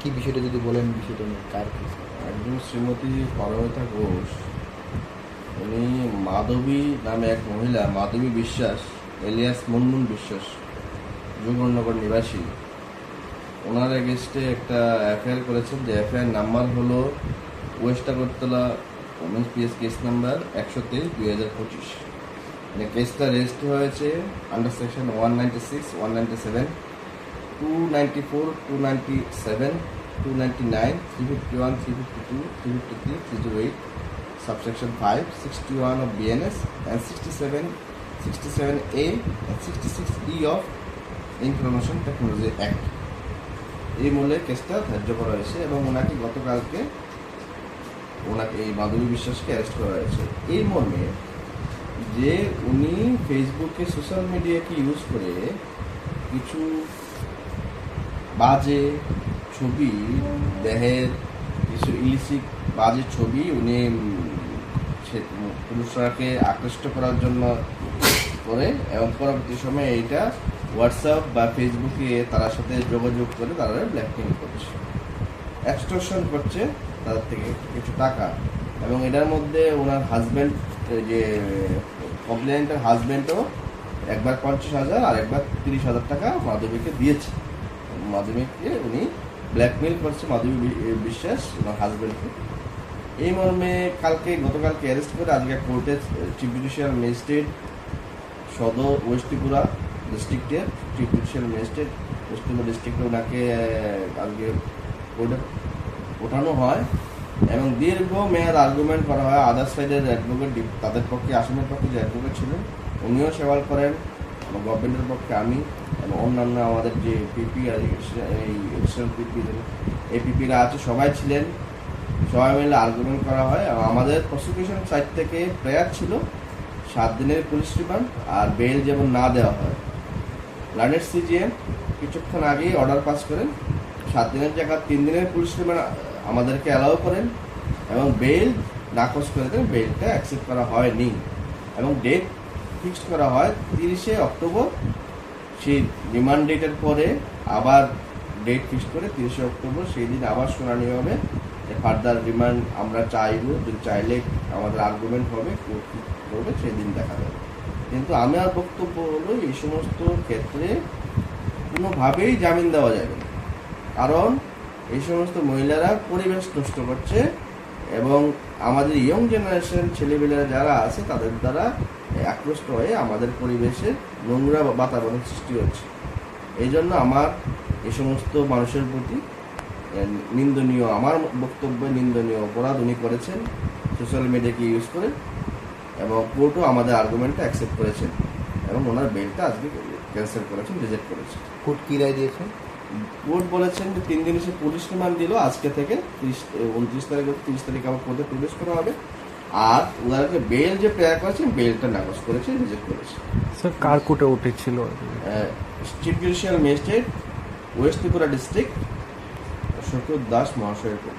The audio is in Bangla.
কি বিষয়টা যদি বলেন বিষয়টা নিয়ে, কার একজন শ্রীমতী পারমিতা ঘোষ, উনি মাধবী নামে এক মহিলা, মাধবী বিশ্বাস, এলিয়াস মুনমুন বিশ্বাস যোগনগর নিবাসী। ওনার এগেস্টে একটা এফআইআর করেছেন, যে এফআইআর নাম্বার হলো west Agartala women's PS case number একশো তেইশ, দুই হাজার পঁচিশ। মানে কেসটা রেজিস্টার হয়েছে under section one ninety six one ninety seven two ninety four two ninety seven two ninety nine three fifty one three fifty two three fifty three three zero eight subsection 5, 61 of BNS and 67, 67A and 66E of Information Technology Act. এই মূলে কেসটা ধার্য করা হয়েছে এবং ওনাকে গতকালকে ওনাকে এই মাধবী বিশ্বাসকে অ্যারেস্ট করা হয়েছে এই মর্মে যে উনি ফেসবুকে সোশ্যাল মিডিয়াকে ইউজ করে কিছু বাজে ছবি, দেহের কিছু ইলিসিক বাজে ছবি উনি পুরুষরাকে আকৃষ্ট করার জন্য করে এবং পরবর্তী সময়ে এইটা হোয়াটসঅ্যাপ বা ফেসবুকে তার সাথে যোগাযোগ করে তারা ব্ল্যাকমেল করছে। এক্সটর্শন করছে তাদের থেকে কিছু টাকা এবং এটার মধ্যে ওনার হাজব্যান্ড যে কমপ্লেন্টের হাজব্যান্ডও একবার পঞ্চাশ হাজার আর একবার তিরিশ হাজার টাকা মাধবীকে দিয়েছে। মাধবীকে উনি ব্ল্যাকমেল করছে মাধবী বিশ্বাস ওনার হাজব্যান্ডকে এই মর্মে কালকে, গতকালকে অ্যারেস্ট করে আজকে কোর্টে chief judicial magistrate Sadar west Tripura ডিস্ট্রিক্টের chief judicial magistrate west Tripura ডিস্ট্রিক্টে ওনাকে আজকে কোর্টে ওঠানো হয় এবং দীর্ঘ মেয়াদ আর্গুমেন্ট করা হয়। আদার সাইডের অ্যাডভোকেট তাদের পক্ষে আসামের পক্ষে যে অ্যাডভোকেট ছিলেন, উনিও সেবাল করেন। গভর্নমেন্টের পক্ষে আমি এবং অন্যান্য আমাদের যে পিপি এই পিপি এই আছে, সবাই ছিলেন। সবাই মিলে আর্গুমেন্ট করা হয়। এবং আমাদের প্রসিকিউশন সাইড থেকে প্রেয়ার ছিল, সাত দিনের পুলিশ রিমান্ড আর বেল যেমন না দেওয়া হয়। লার্নেট সিজিএম কিছুক্ষণ আগেই অর্ডার পাস করেন। সাত দিনের জায়গা তিন দিনের পুলিশ রিমান্ড আমাদেরকে অ্যালাউ করেন এবং বেল নাকচ করে দেন। বেলটা অ্যাকসেপ্ট করা হয়নি। এবং ডেট ফিক্সড করা হয় তিরিশে অক্টোবর। সেই রিমান্ড ডেটের পরে আবার ডেট ফিক্সড করে তিরিশে অক্টোবর সেই দিন আবার শুনানি হবে ফার্দার রিমান্ড আমরা চাইব যদি চাইলে আমাদের আর্গুমেন্ট হবে কোর্ট করবে, সেই দিন দেখা যাবে। কিন্তু আমার বক্তব্য হলো এই সমস্ত ক্ষেত্রে কোনোভাবেই জামিন দেওয়া যাবে না। কারণ এই সমস্ত মহিলারা পরিবেশ নষ্ট করছে এবং আমাদের ইয়ং জেনারেশন ছেলেমেয়েরা যারা আছে, তাদের দ্বারা আকৃষ্ট হয়ে আমাদের পরিবেশে নোংরা বাতাবরণ সৃষ্টি হচ্ছে। এই জন্য আমার এ সমস্ত মানুষের প্রতি নিন্দনীয়, আমার বক্তব্যে নিন্দনীয় অপরাধ উনি করেছেন। সোশ্যাল মিডিয়াকে ইউজ করে এবং কোর্টও আমাদের আর্গুমেন্টটা অ্যাকসেপ্ট করেছেন এবং ওনার বেলটা আজকে ক্যান্সেল করেছেন রিজেক্ট করেছেন। কোর্ট কী রায় দিয়েছে? কোর্ট বলেছেন যে তিন দিন সে পুলিশ রিমান্ড দিল আজকে থেকে তিরিশ উনত্রিশ তারিখ তিরিশ তারিখ আবার কোর্টে প্রবেশ করা হবে। আর ওনাকে বেল যে প্রেয়ার করেছেন বেলটা নাকচ করেছে রিজেক্ট করেছে। স্যার কার কোর্টে উঠেছিল? Chief judicial magistrate west Tripura district Shakur Das মহাশয়ের কোর্ট।